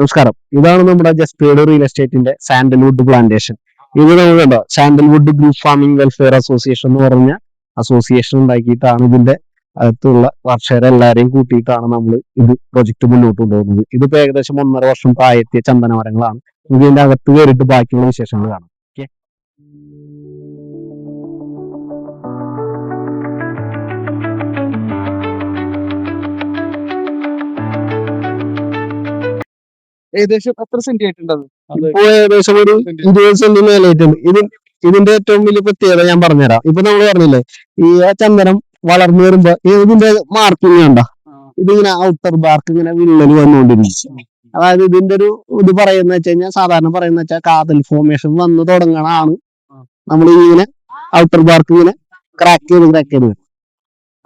നമസ്കാരം. ഇതാണ് നമ്മുടെ ജസ്പേഡ് റിയൽ എസ്റ്റേറ്റിന്റെ സാൻഡൽവുഡ് പ്ലാന്റേഷൻ ഇത് കണ്ടോ? Sandalwood group farming welfare association എന്ന് പറഞ്ഞ അസോസിയേഷൻ ഉണ്ടാക്കിയിട്ടാണ് ഇതിന്റെ അകത്തുള്ള കർഷകരെ കൂട്ടിയിട്ടാണ് നമ്മൾ ഇത് പ്രൊജക്ട് മുന്നോട്ട് കൊണ്ടുപോകുന്നത്. ഇതിപ്പോ ഏകദേശം ഒന്നര വർഷം പ്രായത്തിയ ചന്ദന മരങ്ങളാണ് ഇതിന്റെ അകത്ത് കയറിയിട്ട് ബാക്കിയുള്ള വിശേഷങ്ങൾ കാണാം. ഓക്കെ ഏകദേശം എത്ര സെന്റ് ആയിട്ടുണ്ടത് ഇപ്പൊ ഏകദേശം ഒരു ഇരുപത് സെന്റ് മേലായിട്ടുണ്ട് ഇത് ഇതിന്റെ ഏറ്റവും വലിയ പ്രത്യേകത ഞാൻ പറഞ്ഞുതരാം. ഇപ്പൊ നമ്മൾ പറഞ്ഞില്ലേ ഈ ആ ചന്ദനം വളർന്നു വരുമ്പോ ഇതിന്റെ മാർക്കിങ് കണ്ട? ഇതിങ്ങനെ ഔട്ടർ ബാർക്ക് ഇങ്ങനെ വിള്ളൽ വന്നുകൊണ്ടിരിക്കും. അതായത് ഇതിന്റെ ഒരു ഇത് പറയുന്ന വെച്ച് കഴിഞ്ഞാൽ സാധാരണ പറയുന്ന വെച്ചാൽ കാതൽ ഫോർമേഷൻ വന്നു തുടങ്ങണാണ് നമ്മൾ ഇങ്ങനെ ഔട്ടർ ബാർക്ക് ഇങ്ങനെ ക്രാക്ക് ചെയ്ത് ക്രാക്ക് ചെയ്ത് വരും.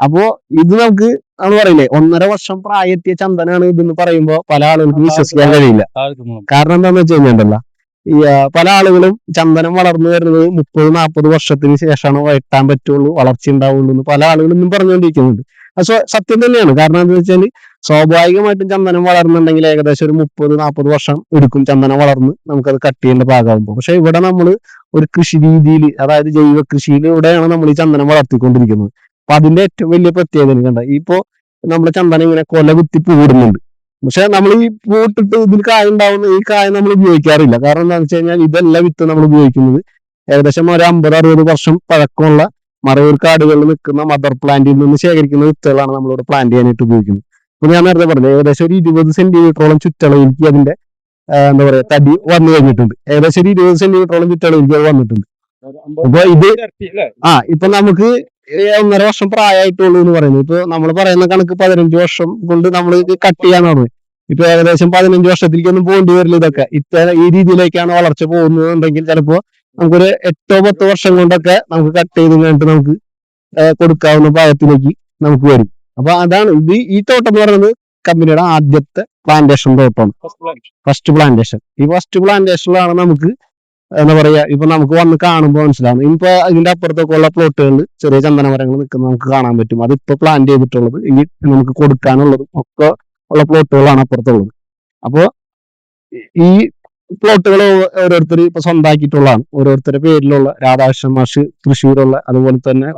അപ്പോ ഇത് നമുക്ക് നമ്മൾ പറയില്ലേ ഒന്നര വർഷം പ്രായത്തിയ ചന്ദനാണ് ഇതെന്ന് പറയുമ്പോ പല ആളുകൾക്കും വിശ്വസിക്കാൻ കഴിയില്ല. കാരണം എന്താന്ന് വെച്ച് കഴിഞ്ഞാൽ ഈ പല ആളുകളും ചന്ദനം വളർന്നു വരുന്നത് മുപ്പത് നാൽപ്പത് വർഷത്തിന് ശേഷമാണ് വെട്ടാൻ പറ്റുള്ളൂ വളർച്ച ഉണ്ടാവുള്ളൂ എന്ന് പല ആളുകളും ഇന്നും പറഞ്ഞുകൊണ്ടിരിക്കുന്നുണ്ട്. അത് സത്യം തന്നെയാണ്. കാരണം എന്താ വെച്ചാൽ സ്വാഭാവികമായിട്ടും ചന്ദനം വളർന്നുണ്ടെങ്കിൽ ഏകദേശം ഒരു മുപ്പത് നാൽപ്പത് വർഷം എടുക്കും ചന്ദനം വളർന്ന് നമുക്കത് കട്ട് ചെയ്യേണ്ട ഭാഗമാകുമ്പോൾ പക്ഷെ ഇവിടെ നമ്മൾ ഒരു കൃഷി രീതിയിൽ അതായത് ജൈവ കൃഷിയിലൂടെയാണ് നമ്മൾ ഈ ചന്ദനം വളർത്തിക്കൊണ്ടിരിക്കുന്നത്. അപ്പൊ അതിന്റെ ഏറ്റവും വലിയ പ്രത്യേകത എനിക്ക് കണ്ട ഇപ്പോ നമ്മുടെ ചന്ദനം ഇങ്ങനെ കൊല കുത്തി പൂടുന്നുണ്ട്. പക്ഷെ നമ്മൾ ഈ പൂട്ടിട്ട് ഇതിൽ കായ ഉണ്ടാവുന്ന ഈ കായ നമ്മൾ ഉപയോഗിക്കാറില്ല. കാരണം എന്താണെന്ന് വെച്ച് കഴിഞ്ഞാൽ ഇതല്ല വിത്ത് നമ്മൾ ഉപയോഗിക്കുന്നത്. ഏകദേശം ഒരു അമ്പത് അറുപത് വർഷം പഴക്കമുള്ള മറയൂർ കാടുകളിൽ നിൽക്കുന്ന മദർ പ്ലാന്റിൽ നിന്ന് ശേഖരിക്കുന്ന വിത്തുകളാണ് നമ്മളിവിടെ പ്ലാന്റ് ചെയ്യാനായിട്ട് ഉപയോഗിക്കുന്നത്. അപ്പൊ ഞാൻ നേരത്തെ പറഞ്ഞു ഏകദേശം ഒരു ഇരുപത് സെന്റിമീറ്ററോളം ചുറ്റളവിലേക്ക് അതിന്റെ എന്താ പറയാ തടി വന്നു കഴിഞ്ഞിട്ടുണ്ട്. ഏകദേശം ഒരു ഇരുപത് സെന്റിമീറ്ററോളം ചുറ്റളവിലേക്ക് അത് വന്നിട്ടുണ്ട്. അപ്പൊ ഇത് ആ ഇപ്പൊ നമുക്ക് ഒന്നര വർഷം പ്രായമായിട്ടുള്ളൂ എന്ന് പറയുന്നത് ഇപ്പൊ നമ്മൾ പറയുന്ന കണക്ക് പതിനഞ്ച് വർഷം കൊണ്ട് നമ്മൾ കട്ട് ചെയ്യാന്ന് പറഞ്ഞു ഇപ്പൊ ഏകദേശം പതിനഞ്ച് വർഷത്തിലേക്കൊന്നും പോകേണ്ടി വരില്ല ഇതൊക്കെ. ഇത്ര ഈ രീതിയിലേക്കാണ് വളർച്ച പോകുന്നതെന്നുണ്ടെങ്കിൽ ചിലപ്പോ നമുക്കൊരു എട്ടോ പത്തോ വർഷം കൊണ്ടൊക്കെ നമുക്ക് കട്ട് ചെയ്ത് കഴിഞ്ഞിട്ട് നമുക്ക് കൊടുക്കാവുന്ന പാകത്തിലേക്ക് നമുക്ക് വരും. അപ്പൊ അതാണ് ഇത് ഈ തോട്ടം എന്ന് പറയുന്നത് കമ്പനിയുടെ ആദ്യത്തെ പ്ലാന്റേഷൻ തോട്ടമാണ്. ഫസ്റ്റ് പ്ലാന്റേഷൻ ഈ ഫസ്റ്റ് പ്ലാന്റേഷനിലാണ് നമുക്ക് എന്താ പറയാ ഇപ്പൊ നമുക്ക് വന്ന് കാണുമ്പോൾ മനസ്സിലാവും. ഇപ്പൊ ഇതിന്റെ അപ്പുറത്തൊക്കെ ഉള്ള പ്ലോട്ടുകളിൽ ചെറിയ ചന്ദന മരങ്ങൾ നിൽക്കുന്നത് നമുക്ക് കാണാൻ പറ്റും. അതിപ്പോ പ്ലാൻ ചെയ്തിട്ടുള്ളത്. ഇനി നമുക്ക് കൊടുക്കാനുള്ളതും ഒക്കെ ഉള്ള പ്ലോട്ടുകളാണ് അപ്പുറത്തുള്ളത്. അപ്പോ ഈ പ്ലോട്ടുകൾ ഓരോരുത്തർ ഇപ്പൊ സ്വന്തമാക്കിയിട്ടുള്ളതാണ് ഓരോരുത്തരുടെ പേരിലുള്ള രാധാകൃഷ്ണൻ മാഷ് തൃശ്ശൂരുള്ള അതുപോലെ തന്നെ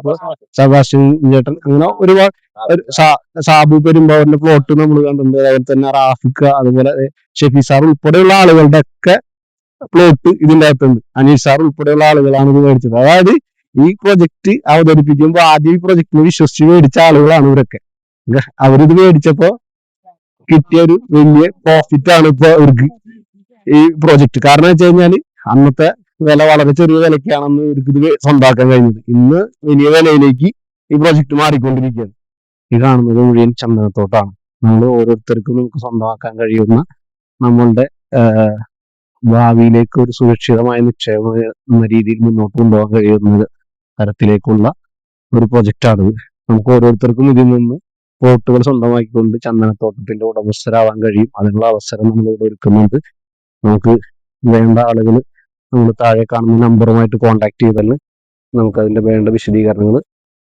സദാശിവൻ ചേട്ടൻ അങ്ങനെ ഒരുപാട് സാബു പെരുമ്പാവൂരിന്റെ പ്ലോട്ട് നമ്മൾ കണ്ടിട്ടുണ്ട്. അതുപോലെ തന്നെ റാഫിക്ക അതുപോലെ ഷെഫി സാർ ഉൾപ്പെടെയുള്ള ആളുകളുടെ ഒക്കെ പ്ലോട്ട് ഇതിന്റെ അകത്തുണ്ട്. അനീഷ് സാർ ഉൾപ്പെടെയുള്ള ആളുകളാണ് ഇത് മേടിച്ചത്. അതായത് ഈ പ്രൊജക്ട് അവതരിപ്പിക്കുമ്പോൾ ആദ്യം ഈ പ്രൊജക്ടിനെ വിശ്വസിച്ച് മേടിച്ച ആളുകളാണ് ഇവരൊക്കെ. അവരിത് മേടിച്ചപ്പോ കിട്ടിയ ഒരു വലിയ പ്രോഫിറ്റ് ആണ് ഇപ്പൊ ഇവർക്ക് ഈ പ്രോജക്റ്റ് കാരണം വെച്ച് കഴിഞ്ഞാൽ അന്നത്തെ വില വളരെ ചെറിയ വിലക്കാണെന്ന് ഇവർക്ക് ഇത് സ്വന്തമാക്കാൻ കഴിഞ്ഞത്. ഇന്ന് വലിയ വിലയിലേക്ക് ഈ പ്രോജക്റ്റ് മാറിക്കൊണ്ടിരിക്കുകയാണ്. ഈ കാണുന്നത് മുഴുവൻ ചന്ദനത്തോട്ടാണ്. നമ്മൾ ഓരോരുത്തർക്കും നമുക്ക് സ്വന്തമാക്കാൻ കഴിയുന്ന നമ്മളുടെ ഭാവിയിലേക്ക് ഒരു സുരക്ഷിതമായ നിക്ഷേപം എന്ന രീതിയിൽ മുന്നോട്ട് കൊണ്ടുപോകാൻ കഴിയുന്ന തരത്തിലേക്കുള്ള ഒരു പ്രൊജക്റ്റാണിത് നമുക്ക് ഓരോരുത്തർക്കും ഇതിൽ നിന്ന് പ്ലോട്ടുകൾ സ്വന്തമാക്കിക്കൊണ്ട് ചന്ദനത്തോട്ടത്തിന്റെ ഉടമസ്ഥരാവാൻ കഴിയും. അതിനുള്ള അവസരം നമ്മളിവിടെ ഒരുക്കുന്നുണ്ട്. നമുക്ക് വേണ്ട ആളുകൾ നമ്മൾ താഴെ കാണുന്ന നമ്പറുമായിട്ട് കോൺടാക്ട് ചെയ്താൽ നമുക്ക് അതിന്റെ വേണ്ട വിശദീകരണങ്ങൾ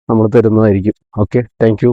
നമ്മൾ തരുന്നതായിരിക്കും. Okay thank